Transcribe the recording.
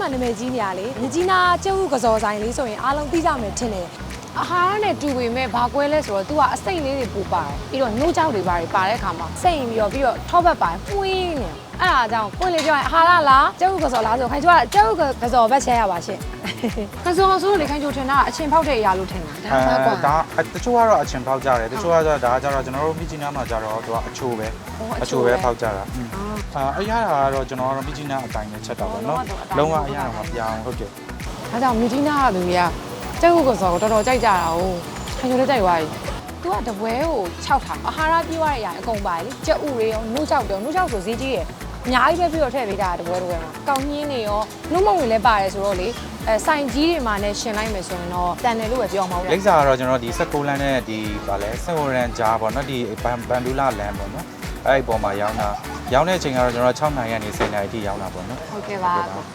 မှာနာမည်ကြီးနေရလေမြကြီးနာကျုပ်ကစော်ဆိုင်လေးဆိုရင်အားလုံးသိကြမယ်ထင်တယ်အာဟာရနဲ့တူပေမဲ့ဘာကွဲလဲဆိုတော့ तू ကအစိတ်လေးတွေပူပါတယ်ပြီးတော့နှိုးကြောက်တွေပါတယ်ပါတဲ့အခါမှာစိတ်ရင်ပြီးတော့ပြီးတော့ထောပတ်ပါတယ်ပွင်းနေ အဲ့ဒါကြောင့်ပွင့်လေးပြောရင်အာဟာရလားကျုပ်ကစော်လားဆိုခိုင်ကျော်ကကျုပ်ကစော်ဘက်ချဲရပါရှင့်ကစော်ဆိုလို့လေခိုင်ကျော်ထင်တာအချင်းဖောက်တဲ့အရာလို့ထင်တာဒါသာကွာဒါတချို့ကတော့အချင်ဖောက်ကြတယ်တချို့ကတော့ဒါကကြတော့ကျွန်တော်တို့မြကြီးနားမှာကြတော့သူကအချိုးပဲအချိုးပဲဖောက်ကြတာအာအရာကတော့ကျွန်တော်တို့မြကြီးနားအတိုင်းနဲ့ချက်တာပေါ့နော်လုံးဝအရာတော့မပြောင်းဟုတ်ကဲ့ဒါကြောင့်မြကြီးနားကလူတွေကကျုပ်ကစော်ကိုတော်တော်ကြိုက်ကြတာ哦ခိုင်ကျော်လည်းကြိုက်သွားပြီ तू ကတပွဲကို6ထားအာဟာရပြည့်ရတဲ့အရာအကုန်ပါလေကြက်ဥတွေရောနှုတ်ချောက်တွေရောနှုတ်ချောက်ဆိုဈေးကြီးရယ် အများကြီးပဲပြီးတော့ထည့်ပေးတာတပွဲတပွဲမှာကောင်းညင်းတွေရောနှုတ်မုံတွေလည်းပါတယ်ဆိုတော့လေအဲဆိုင်ကြီးတွေမှာနဲ့ရှင်လိုက်မယ်ဆိုရင်တော့တန်တယ်လို့ပဲပြောမှာပေါ့လိပ်စာကတော့ကျွန်တော်ဒီ16လမ်းနဲ့ဒီဗာလဲစင်ဝရန်ကြားပေါ့နော်ဒီဘန်ဘန်ဒူလာလမ်းပေါ့နော်အဲ့ဒီပေါ်မှာရောင်းတာရောင်းတဲ့အချိန်ကတော့ကျွန်တော်6နိုင်ကနေ10နိုင်အထိရောင်းတာပေါ့နော်ဟုတ်ကဲ့ပါ